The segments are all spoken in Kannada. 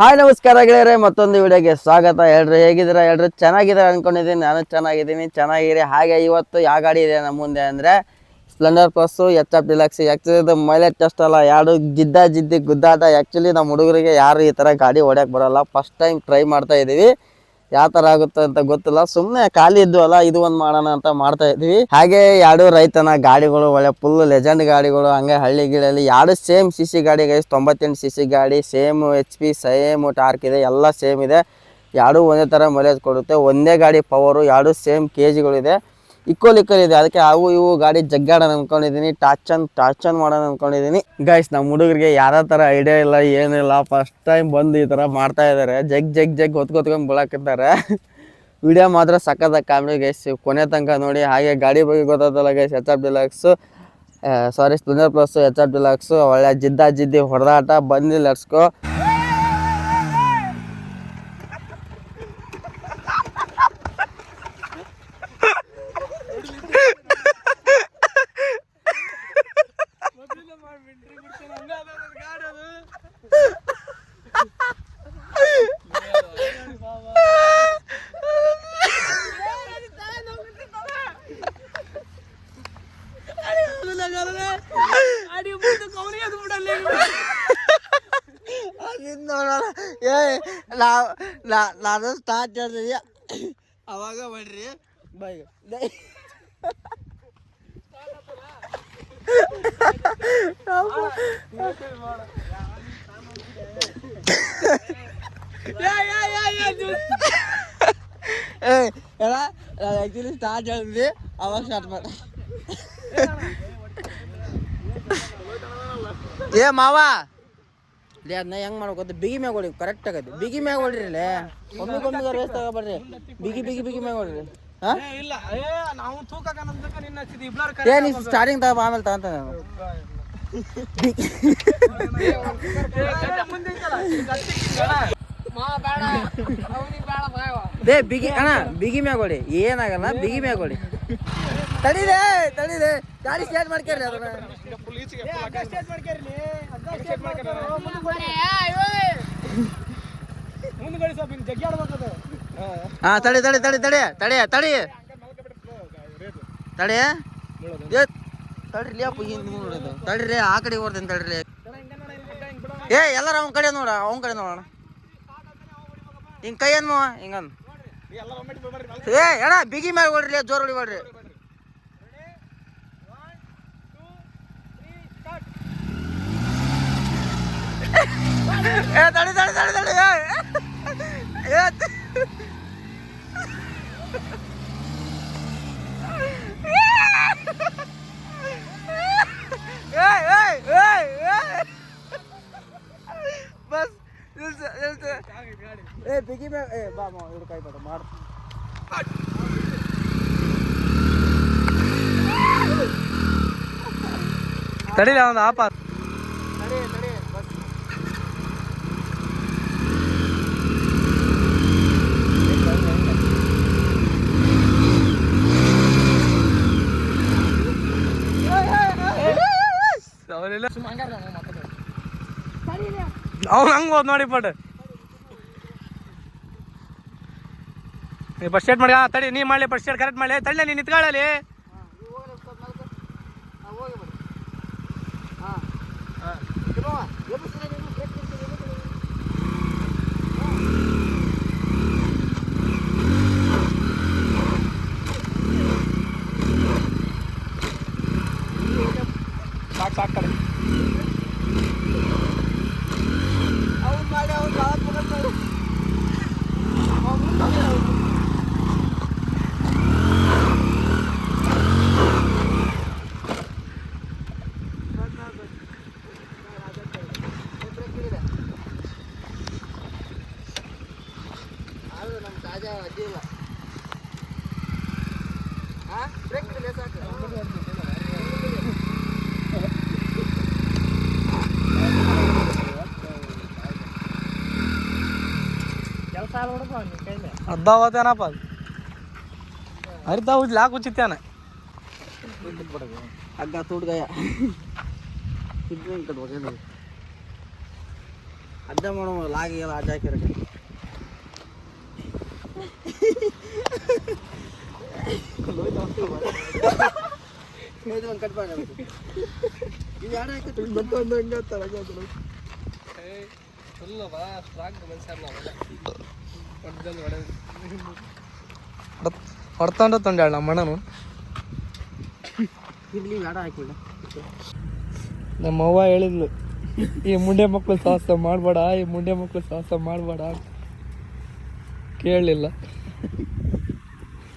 ಹಾಯ್, ನಮಸ್ಕಾರ ಗೆಳೆಯರೇ, ಮತ್ತೊಂದು ವಿಡಿಯೋಗೆ ಸ್ವಾಗತ. ಹೇಳ್ರಿ ಹೇಗಿದ್ದೀರಾ? ಹೇಳ್ರಿ ಚೆನ್ನಾಗಿದ್ದೀರಾ ಅನ್ಕೊಂಡಿದ್ದೀನಿ. ನಾನು ಚೆನ್ನಾಗಿದ್ದೀನಿ, ಚೆನ್ನಾಗಿರಿ. ಹಾಗೆ ಇವತ್ತು ಯಾವ ಗಾಡಿ ಇದೆ ನಮ್ಮ ಮುಂದೆ ಅಂದರೆ Splendor plus H F deluxe ಇದು ಮೈಲೇಜ್ ಟೆಸ್ಟ್ ಅಲ್ಲ. ಯಾರು ಜಿದ್ದ ಜಿದ್ದಿ ಗುದ್ದಾಟ ಆ್ಯಕ್ಚುಲಿ ನಮ್ಮ ಹುಡುಗರಿಗೆ ಯಾರು ಈ ಥರ ಗಾಡಿ ಹೊಡ್ಯಕ್ಕೆ ಬರೋಲ್ಲ. ಫಸ್ಟ್ ಟೈಮ್ ಟ್ರೈ ಮಾಡ್ತಾ ಇದ್ದೀವಿ. ಯಾವ ತರ ಆಗುತ್ತೆ ಅಂತ ಗೊತ್ತಿಲ್ಲ. ಸುಮ್ಮನೆ ಖಾಲಿ ಇದ್ದು ಅಲ್ಲ, ಇದು ಒಂದು ಮಾಡೋಣ ಅಂತ ಮಾಡ್ತಾ ಇದ್ವಿ. ಹಾಗೆ ಎರಡು ರೈತನ ಗಾಡಿಗಳು, ಒಳ್ಳೆ ಫುಲ್ ಲೆಜೆಂಡ್ ಗಾಡಿಗಳು, ಹಂಗೆ ಹಳ್ಳಿ ಗಿಡಲ್ಲಿ ಎರಡು ಸೇಮ್ ಸಿ ಸಿ ಗಾಡಿ ಗೈಸ್ ತೊಂಬತ್ತೆಂಟು ಸಿ ಸಿ ಗಾಡಿ same H P same torque ಇದೆ, ಎಲ್ಲ ಸೇಮ್ ಇದೆ. ಎರಡು ಒಂದೇ ತರ ಮೈಲೇಜ್ ಕೊಡುತ್ತೆ. ಒಂದೇ ಗಾಡಿ ಪವರು ಎರಡು ಸೇಮ್ ಕೆ ಜಿಗಳಿದೆ ಇಕ್ವಲ್ ಇಕ್ವಲ್ ಇದೆ. ಅದಕ್ಕೆ ಅವು ಇವು ಗಾಡಿ ಜಗ್ಗಾಡೋಣ ಅನ್ಕೊಂಡಿದ್ದೀನಿ ಟಾಚ್ ಅನ್ ಮಾಡೋಣ ಅನ್ಕೊಂಡಿದ್ದೀನಿ. ಗೈಸ್ ನಮ್ಮ ಹುಡುಗರಿಗೆ ಯಾರ ಥರ ಐಡಿಯಾ ಇಲ್ಲ, ಏನಿಲ್ಲ ಫಸ್ಟ್ ಟೈಮ್ ಬಂದು ಈ ಥರ ಮಾಡ್ತಾ ಇದ್ದಾರೆ ಜಗ್ ಜಗ್ ಜಗ್ ಹೊತ್ಕೊತ್ಕೊಂಡು ಬೀಳಾಕಿದ್ದಾರೆ. ವಿಡಿಯೋ ಮಾತ್ರ ಸಕ್ಕತ್ತ ಕಾಮಿಡಿ ಗೈಸ್ ಕೊನೆ ತನಕ ನೋಡಿ, ಹಾಗೆ ಗಾಡಿ ಬಗ್ಗೆ ಗೊತ್ತಾಗ್ತಲ್ಲ guys H R deluxe sorry Splendor plus H R deluxe ಒಳ್ಳೆ ಜಿದ್ದ ಜಿದ್ದಿ ಹೊಡೆದಾಟ ಬಂದಿಲ್ಲ ಲಡ್ಸ್ಕೊ ನಾ ನಾನು ಸ್ಟಾರ್ಟ್ ಹೇಳ್ತೀನಿ ಅವಾಗ ಮಾಡ್ರಿ ಬೈ ನಾನು ಆ್ಯಕ್ಚುಲಿ ಸ್ಟಾರ್ಟ್ ಹೇಳಿದ್ವಿ ಅವಾಗ ಸ್ಟಾರ್ಟ್ ಮಾಡ ಏ ಮಾವ ಲೇ ಅದನ್ನ ಹೆಂಗ್ ಮಾಡ್ಬೇಕು ಬಿಗಿ ಮ್ಯಾಗ ಹೊಡಿ ಕರೆಕ್ಟ್ ಆಗೈತಿ. ಬಿಗಿ ಮ್ಯಾಗ ಹೊಡ್ರಿ ಲೇ ಒಮ್ಮೆ ಒಮ್ಮೆ ರೇಸ್ ತಗೊಬರ್ರಿ ಬಿಗಿ ಬಿಗಿ ಬಿಗಿ ಮ್ಯಾಗ ಹೊಡ್ರಿ. ಹಾ? ಇಲ್ಲ ಏ ನಾವು ತೂಕ ಕಾಣಂತಕ್ಕ ನಿನ್ನ ಹಚ್ಚಿದ್ವಿ. ಇಬ್ಲಾರ್ ಏ ನೀ ಸ್ಟಾರ್ಟಿಂಗ್ ತಗೋ ಆಮೇಲೆ ತಗಂತ ದೇ ಬೇ ಬಿಗಿ ಅಣ್ಣ ಬಿಗಿ ಮ್ಯಾಗ ಹೊಡಿ. ಏನಾಗಲ್ಲ ಬಿಗಿ ಮ್ಯಾಗ ಹೊಡಿ. ತಡಿದೆ ತಡಿದೆ ಗಾಡಿ ಸ್ಟಾರ್ಟ್ ಮಾಡ್ಕೇರಿ ಅದನ್ನ? ಹಾ. ತಡಿ ತಡಿ ತಡಿ ತಡಿ ತಡಿ ತಡಿ. ತಡಿ. ತಡ್ರಿ ಲೇ ಅಪ್ಪ ಹಿಂದ್ ನೋಡೋದು. ತಡ್ರಿ ಆ ಕಡೆ ಓಡ್ತೇನೆ ತಡ್ರಿ. ಏ ಎಲ್ಲಾರ ಅವನ ಕಡೆ ನೋಡ ಅವನ ಕಡೆ ನೋಡೋಣ. ಹಿಂಗ್ ಕೈ ಅನ್ ಮಾವ ಹಿಂಗನ್ ಏ ಅಣ್ಣ ಬಿಗಿ ಮ್ಯಾಗ ಹೊಡ್ರಿ ಜೋರ್ ಹೊಡಿಬೇಡ್ರಿ. ಏ ತಡಿ ತಡಿ ತಡಿ ತಡಿ ಏ ಏ ತ- ಏಯ್ ಏಯ್ ಏಯ್ ಏಯ್ ಬಸ್ ನಿಲ್ಸು ನಿಲ್ಸು ಏ ಬಿಗಿ ಮ್ಯಾಗ ಏ ಬಾ ಮಾ ಇವ್ರು ಕೈ ಬೇಡ ಮಾಡು ತಡಿಲ ಒಂದು ಆಪ ತಡಿ ತಡಿ ಬಸ್ ಅವರೆಲ್ಲ ಅವ್ನು ಹಂಗೆ ಹೋದ್ ನೋಡಿ ಪಟ್ ನೀ ಬಸ್ ಸ್ಟೇಟ್ ಮಾಡಿ ಹಾಂ ತಡಿ ನೀ ಮಾಡಲಿ ಬಸ್ ಸ್ಟೇಟ್ ಕರೆಕ್ಟ್ ಮಾಡಲಿ. ತಳ್ಳಿ ನೀನು ನಿಂತ್ಕೊಳ್ಳಲಿ ಸಾಕು ಕೆಲಸ ಅರ್ಧ ಹೋತೇನಪ್ಪ ಅರ್ಧ ಉಜ್ಲಿ ಹಾಕಿ ಉಚ್ಚಿತ್ತೇನ ಹಗ್ಗ ತೂಡ್ಗಯ ಇದ್ರೆ ಕಟ್ಬೇಕು ಅಡ್ಡ ಮಾಡೋ ಲಾಗಿ ಎಲ್ಲ ಅಡ್ಡ ಹಾಕಿರ ಹೊಡ್ತೊಂಡ ತಂದಾಳ ನಮ್ಮ ಅಣ್ಣನು ಇಲ್ಲಿ ಬೇಡ ಹಾಕಿಲ್ಲ ನಮ್ಮ ಅವ್ವ ಹೇಳಿದ್ಲು ಈ ಮುಂಡೆ ಮಕ್ಕಳು ಸಾಹಸ ಮಾಡಬೇಡ ಈ ಮುಂಡೆ ಮಕ್ಕಳು ಸಾಹಸ ಮಾಡಬೇಡ ಕೇಳಲಿಲ್ಲ.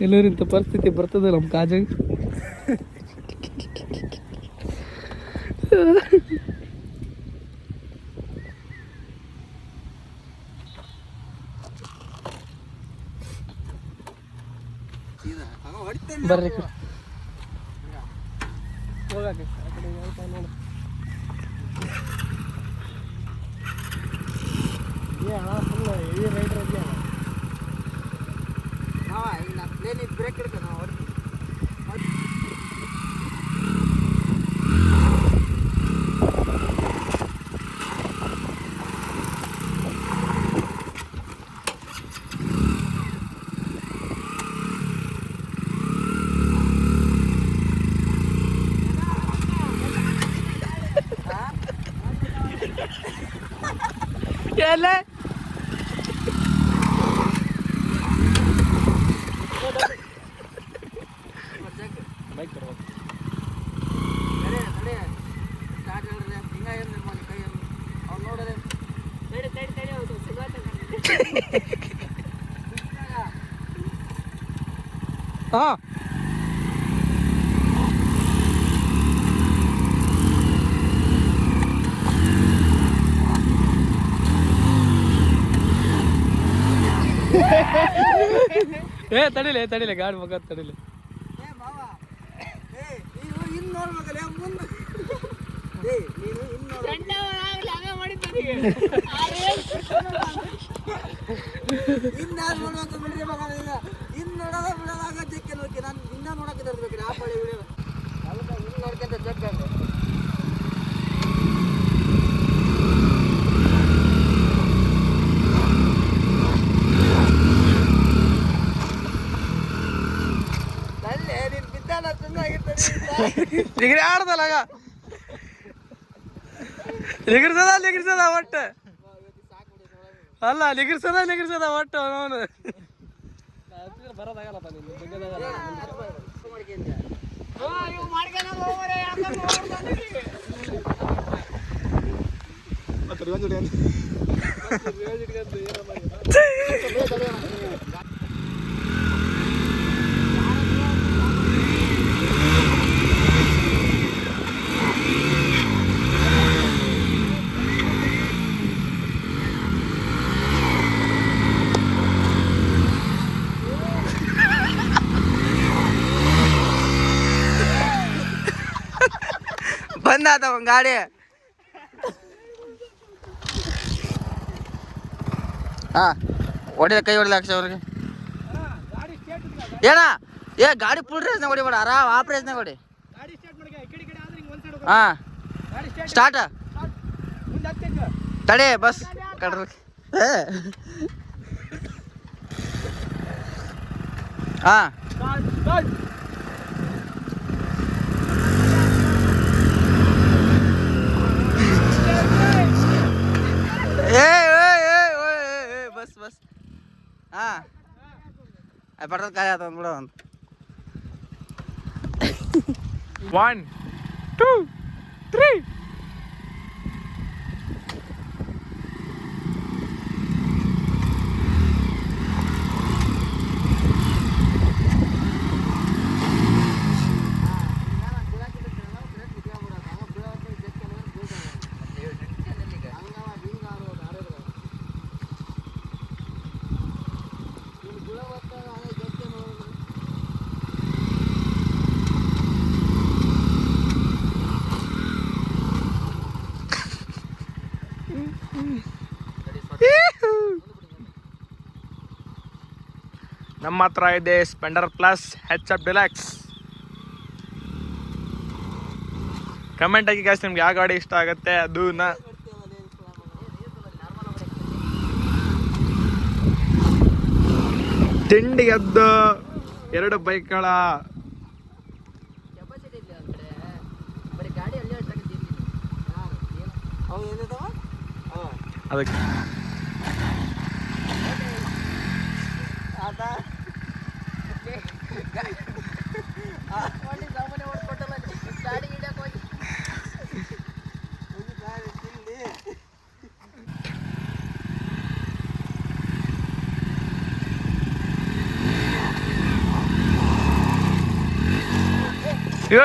ಎಲ್ಲರಿಂತ ಪರಿಸ್ಥಿತಿ ಬರ್ತದೆ ನಮ್ಮ ಕಾಜಂಗ್ ಬರ್ರಿ ಹೋಗಾಕೆ ಆ ಕಡೆ ಹೇಳ್ತಾ ನೋಡು ಏ ಅಣ್ಣ ಫುಲ್ ಹೆವಿ ರೈಡರ್ ಇದೆಯಾ ಬ್ರೇಕ್ ಹಿಡ್ಕ ನಾವು ಹೊಡ್ತೀವಿ ಎಲ್ಲ ಬೈಕ್ ತಡೆ, ತಡೆ. ಸ್ಟಾರ್ಟ್ ಹೇಳ್ರಿ. ಹಿಂಗ ಏನ್ರಿ ಮಾಡಿ ಕೈಯಲ್ಲಿ? ಅವ್ನ್ ನೋಡದೆ. ಹಾ ಏ ತಡಿಲೆ ತಡಿಲೆ ಗಾಡಿ ಮಗ ತಡಿಲೆ ಏ ಮಾವ, ಏ, ನೀನು ಹಿಂದ್ ನೋಡೋಕೆ ಮುಂದ್. ಏ, ನೀನು ಹಿಂದ್ ನೋಡ್ಬೇಕು. ಬಿಡ್ರಿ ಮಗ ಇನ್ ನೋಡೋದ ಬಿಡೋದಾಗ ಚೆಕ್ ನೋಡ್ಕೆ. ನಾನು ಇನ್ನ ನೋಡಕ್ಕೆ ತರ್ಬೇಕ್ರಿ, ಆ ಪಳಿ. ಅದಕ್ಕ ಹಿಂದ್ ನೋಡ್ಕೊಂತ ಚೆಕ್. ಲಿಗಿರಿ ಆಡ್ದಲ್ಲ ಆಗ ಲಿಗಿರ್ಸದ ಲಿಗಿರ್ಸದ ಒಟ್ಟು ಅಲ್ಲ ಲಿಗಿರ್ಸದ ಲಿಗಿರ್ಸದ ಒಟ್ಟು ಅವನು. ಬರೋದಾಗಲ್ಲಪ್ಪ ಒಂದ್ ಗಾಡಿ. ಹಾ ಹೊಡಿದ ಕೈ ಹೊಡೆದ ಅಕ್ಷ ಅವ್ರಿಗೆ. ಏನ? ಏ, ಗಾಡಿ ಫುಲ್ ರೇಸ್ನಾಗ ಹೊಡಿಬೇಡ ಆರಾಮ್ ಆಫ್ ರೇಸ್ನಾಗ ಒಂದ್ ಹಾ. ಸ್ಟಾರ್ಟ್ ತಡೆ, ಬಸ್. ಕಡ್ರಿ. ಹಾ. Ah. Eh, perut kaya tuh belum. One, two, three. ನಮ್ಮ ಹತ್ರ ಇದೆ Splendor plus H up deluxe comment ಹಾಕಿ ಗಾಯ್ಸ್ ನಿಮ್ಗೆ ಯಾವ ಗಾಡಿ ಇಷ್ಟ ಆಗುತ್ತೆ ಅದನ್ನ. ತಿಂಡಿ ಎದ್ದು ಎರಡು ಬೈಕ್ಗಳ. ಅದಕ್ಕೆ. ಗೈಸ್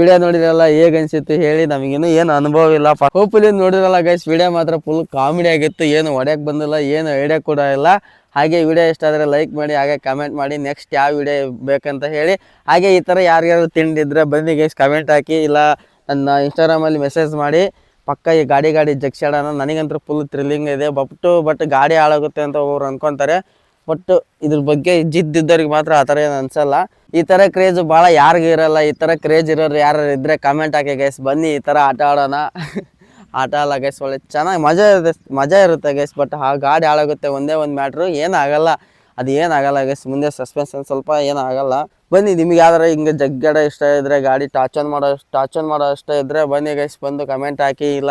ವಿಡಿಯೋ ನೋಡಿದ್ರಲ್ಲ, ಹೇಗ್ ಅನ್ಸಿತ್ತು ಹೇಳಿ, ನಮಗಿನ್ನೂ ಏನು ಅನುಭವ ಇಲ್ಲ. ಹೋಪ್ಫುಲಿ ನೋಡಿದ್ರಲ್ಲ ಗೈಸ್ ವಿಡಿಯೋ ಮಾತ್ರ ಫುಲ್ ಕಾಮಿಡಿ ಆಗಿತ್ತು. ಏನು ಹೊಡೆಯಕ್ಕೆ ಬಂದಿಲ್ಲ, ಏನು ಐಡಿಯಾ ಕೂಡ ಇಲ್ಲ. ಹಾಗೆ ವಿಡಿಯೋ ಇಷ್ಟ ಆದರೆ ಲೈಕ್ ಮಾಡಿ, ಹಾಗೆ ಕಮೆಂಟ್ ಮಾಡಿ ನೆಕ್ಸ್ಟ್ ಯಾವ ವಿಡಿಯೋ ಬೇಕಂತ ಹೇಳಿ. ಹಾಗೆ ಈ ಥರ ಯಾರ್ಯಾರು ತಿಂಡಿದ್ರೆ ಬನ್ನಿ ಗೈಸ್ ಕಮೆಂಟ್ ಹಾಕಿ, ಇಲ್ಲ ನನ್ನ ಇನ್ಸ್ಟಾಗ್ರಾಮಲ್ಲಿ ಮೆಸೇಜ್ ಮಾಡಿ. ಪಕ್ಕ ಈ ಗಾಡಿ ಗಾಡಿ ಜಗ್ಸಾಡೋಣ ನನಗಂತೂ ಫುಲ್ ಥ್ರಿಲ್ಲಿಂಗ್ ಇದೆ. ಬಟ್ ಬಟ್ ಗಾಡಿ ಹಾಳಾಗುತ್ತೆ ಅಂತ ಅವ್ರು ಅನ್ಕೊಂತಾರೆ. ಬಟ್ ಇದ್ರ ಬಗ್ಗೆ ಜಿದ್ದಿದ್ದವ್ರಿಗೆ ಮಾತ್ರ ಆ ಥರ ಏನು ಅನ್ಸಲ್ಲ. ಈ ಥರ ಕ್ರೇಜ್ ಭಾಳ ಯಾರಿಗೂ ಇರಲ್ಲ. ಈ ಥರ ಕ್ರೇಜ್ ಇರೋರು ಯಾರು ಇದ್ದರೆ ಕಮೆಂಟ್ ಹಾಕಿ ಗೈಸ್ ಬನ್ನಿ ಈ ಥರ ಆಟ ಆಡೋಣ. ಆಟ ಅಲ್ಲ ಗೈಸ್ ಒಳ್ಳೆ ಚೆನ್ನಾಗಿ ಮಜಾ ಇರುತ್ತೆ ಮಜಾ ಇರುತ್ತೆ ಗೈಸ್ ಬಟ್ ಆ ಗಾಡಿ ಹಾಳಾಗುತ್ತೆ ಒಂದೇ ಒಂದು ಮ್ಯಾಟ್ರು ಏನಾಗಲ್ಲ ಅದು ಏನಾಗಲ್ಲ ಗೈಸ್ ಮುಂದೆ ಸಸ್ಪೆನ್ಸನ್ ಸ್ವಲ್ಪ ಏನಾಗಲ್ಲ ಬನ್ನಿ, ನಿಮ್ಗೆ ಯಾವ್ದಾರ ಹಿಂಗೆ ಜಗ್ಗಡ ಇಷ್ಟ ಇದ್ದರೆ ಗಾಡಿ ಟಾಚ್ ಆನ್ ಮಾಡೋ ಟಾಚ್ ಆನ್ ಮಾಡೋ ಇಷ್ಟ ಇದ್ದರೆ ಬನ್ನಿ ಗೈಸ್ ಬಂದು ಕಮೆಂಟ್ ಹಾಕಿ. ಇಲ್ಲ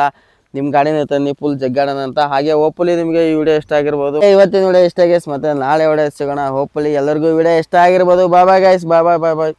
ನಿಮ್ಮ ಗಾಡಿನ ತನ್ನಿ ಫುಲ್ ಜಗ್ಗಾಡೋಣ ಅಂತ. ಹಾಗೆ ಹೋಪ್ಫುಲಿ ನಿಮಗೆ ಈ ವಿಡಿಯೋ ಇಷ್ಟ ಆಗಿರ್ಬೋದು. ಇವತ್ತಿನ ವಿಡಿಯೋ ಇಷ್ಟ ಗೈಸ್ ಮತ್ತೆ ನಾಳೆ ವಿಡಿಯೋ ಸಿಗೋಣ. ಹೋಪ್ಫುಲಿ ಎಲ್ಲರಿಗೂ ವಿಡಿಯೋ ಇಷ್ಟ ಆಗಿರ್ಬೋದು. ಬಾಬಾ ಗೈಸ್ ಬಾಬಾ ಬಾಯ್ ಬಾಯ್